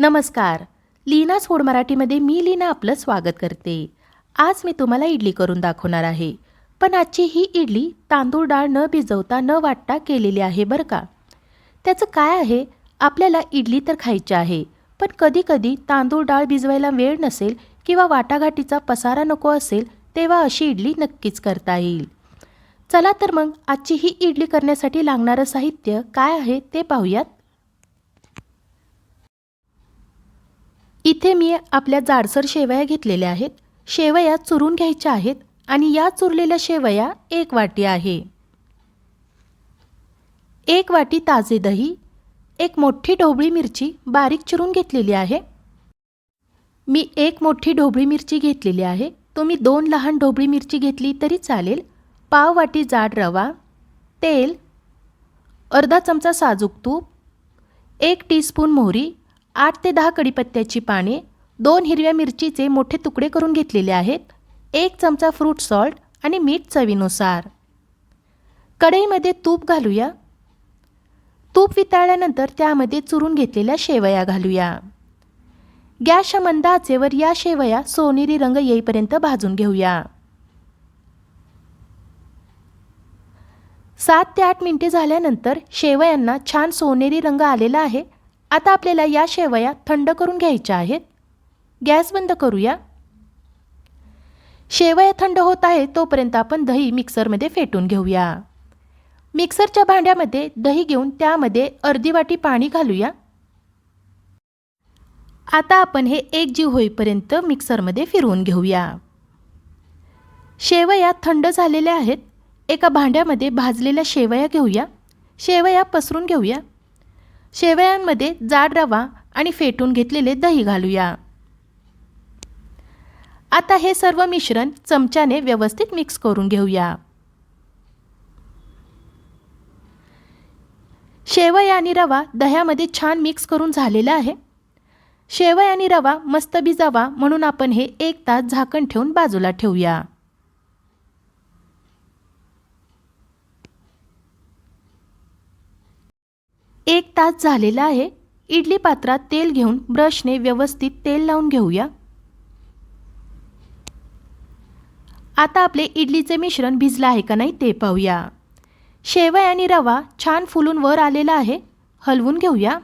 नमस्कार. लीनाच होड मराठीमध्ये मी लीना आपलं स्वागत करते. आज मी तुम्हाला इडली करून दाखवणार आहे. पण आजची ही इडली तांदूळ डाळ न भिजवता न वाटता केलेली आहे बरं का? त्याचं काय आहे? आपल्याला इडली तर खायची आहे पण कधीकधी तांदूळ डाळ भिजवायला वेळ नसेल किंवा वाटाघाटीचा पसारा नको असेल तेव्हा अशी इडली नक्कीच करता येईल. चला तर मग आजची ही इडली करण्यासाठी लागणारं साहित्य काय आहे ते पाहूयात. इथे मी आपल्या जाडसर शेवया घेतलेल्या आहेत. शेवया चुरून घ्यायच्या आहेत आणि या चुरलेल्या शेवया एक वाटी आहे. एक वाटी ताजे दही एक मोठी ढोबळी मिरची बारीक चिरून घेतलेली आहे. मी एक मोठी ढोबळी मिरची घेतलेली आहे. तुम्ही दोन लहान ढोबळी मिरची घेतली तरी चालेल. पाव वाटी जाड रवा तेल अर्धा चमचा साजूक तूप एक टीस्पून मोहरी आठ ते दहा कडीपत्त्याची पाने दोन हिरव्या मिरचीचे मोठे तुकडे करून घेतलेले आहेत एक चमचा फ्रूट सॉल्ट आणि मीठ चवीनुसार. कढईमध्ये तूप घालूया. तूप वितळल्यानंतर त्यामध्ये चुरून घेतलेल्या शेवया घालूया. गॅसच्या मंद आचेवर या शेवया सोनेरी रंग येईपर्यंत भाजून घेऊया. सात ते आठ मिनिटे झाल्यानंतर शेवयांना छान सोनेरी रंग आलेला आहे आता आपल्याला या शेवया थंड करून घ्यायच्या आहेत. गॅस बंद करूया. शेवया थंड होत आहे तोपर्यंत आपण दही मिक्सरमध्ये फेटून घेऊया. मिक्सरच्या भांड्यामध्ये दही घेऊन त्यामध्ये अर्धी वाटी पाणी घालूया. आता आपण हे एक जीव होईपर्यंत मिक्सरमध्ये फिरवून घेऊया. शेवया थंड झालेल्या आहेत. एका भांड्यामध्ये भाजलेल्या शेवया घेऊया. शेवया पसरून घेऊया. शेवयांमध्ये जाड रवा आणि फेटून घेतलेले दही घालूया. आता हे सर्व मिश्रण चमच्याने व्यवस्थित मिक्स करून घेऊया. शेवया आणि रवा दह्यामध्ये छान मिक्स करून झालेला आहे. शेवया आणि रवा मस्त भिजावा म्हणून आपण हे एक तास झाकण ठेवून बाजूला ठेवूया. एक तास झालेला आहे. इडली पात्रात तेल घेऊन ब्रशने व्यवस्थित तेल लावून घेऊया. आता आपले इडलीचे मिश्रण भिजलं आहे का नाही ते पाहूया. शेवय आणि रवा छान फुलून वर आलेला आहे. हलवून घेऊया.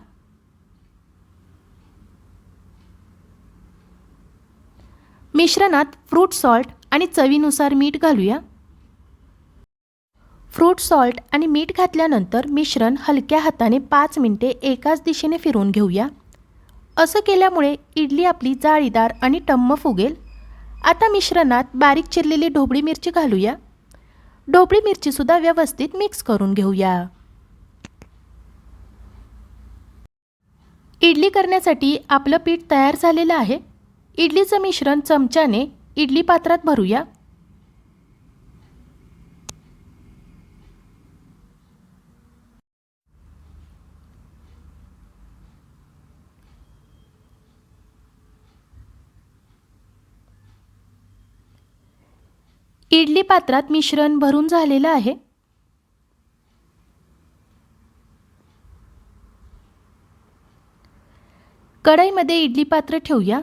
मिश्रणात फ्रूट सॉल्ट आणि चवीनुसार मीठ घालूया. फ्रूट सॉल्ट आणि मीठ घातल्यानंतर मिश्रण हलक्या हाताने पाच मिनटे एकाच दिशेने फिरवून घेऊया. असं केल्यामुळे इडली आपली जाळीदार आणि टम्म फुगेल. आता मिश्रणात बारीक चिरलेली ढोबळी मिरची घालूया. ढोबळी मिरचीसुद्धा व्यवस्थित मिक्स करून घेऊया. इडली करण्यासाठी आपलं पीठ तयार झालेलं आहे. इडलीचं मिश्रण चमच्याने इडली पात्रात भरूया. इडली पात्रात मिश्रण भरून झालेलं आहे. कढईमध्ये इडली पात्र ठेवूया.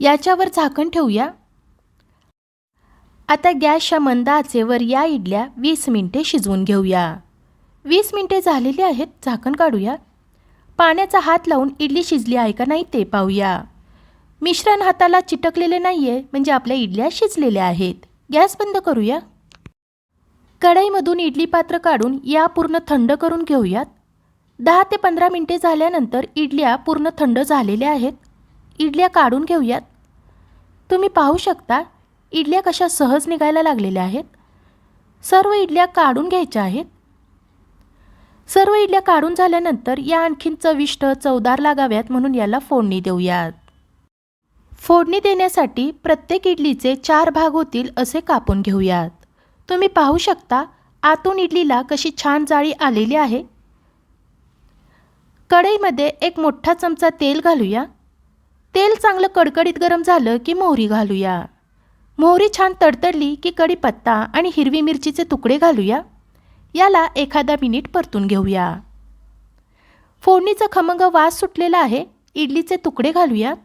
याच्यावर झाकण ठेवूया. आता गॅसच्या मंद आचेवर या इडल्या वीस मिनटे शिजवून घेऊया. वीस मिनटे झालेली आहेत झाकण काढूया. पाण्याचा हात लावून इडली शिजली आहे का नाही ते पाहूया. मिश्रण हाताला चिटकलेले नाही आहे म्हणजे आपल्या इडल्या शिजलेल्या आहेत. गॅस बंद करूया? कढईमधून इडली पात्र काढून या पूर्ण थंड करून घेऊयात. दहा ते पंधरा मिनटे झाल्यानंतर इडल्या पूर्ण थंड झालेल्या आहेत. इडल्या काढून घेऊयात. तुम्ही पाहू शकता इडल्या कशा सहज निघायला लागलेल्या आहेत. सर्व इडल्या काढून घ्यायच्या आहेत. सर्व इडल्या काढून झाल्यानंतर या आणखीन चविष्ट चवदार लागाव्यात म्हणून याला फोडणी देऊयात. फोडणी देण्यासाठी प्रत्येक इडलीचे चार भाग होतील असे कापून घेऊयात. तुम्ही पाहू शकता आतून इडलीला कशी छान जाळी आलेली आहे. कढईमध्ये एक मोठा चमचा तेल घालूया. तेल चांगलं कडकडीत गरम झालं की मोहरी घालूया. मोहरी छान तडतडली की कढीपत्ता आणि हिरवी मिरचीचे तुकडे घालूया. याला एखादा मिनिट परतून घेऊया. फोडणीचा खमंग वास सुटलेला आहे. इडलीचे तुकडे घालूयात.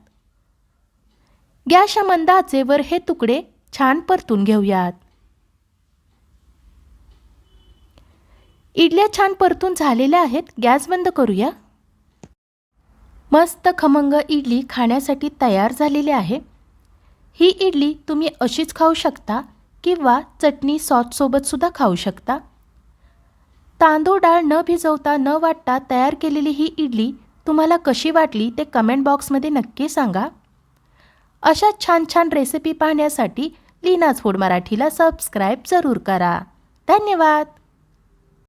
गॅसच्या मंद आचेवर हे तुकडे छान परतून घेऊयात. इडल्या छान परतून झालेल्या आहेत गॅस बंद करूया. मस्त खमंग इडली खाण्यासाठी तयार झालेली आहे. ही इडली तुम्ही अशीच खाऊ शकता किंवा चटणी सॉससोबतसुद्धा खाऊ शकता. तांदूळ डाळ न भिजवता न वाटता तयार केलेली ही इडली तुम्हाला कशी वाटली ते कमेंट बॉक्समध्ये नक्की सांगा. अशा छान छान रेसिपी पाहण्यासाठी लीनाज फूड मराठीला सबस्क्राईब जरूर करा. धन्यवाद!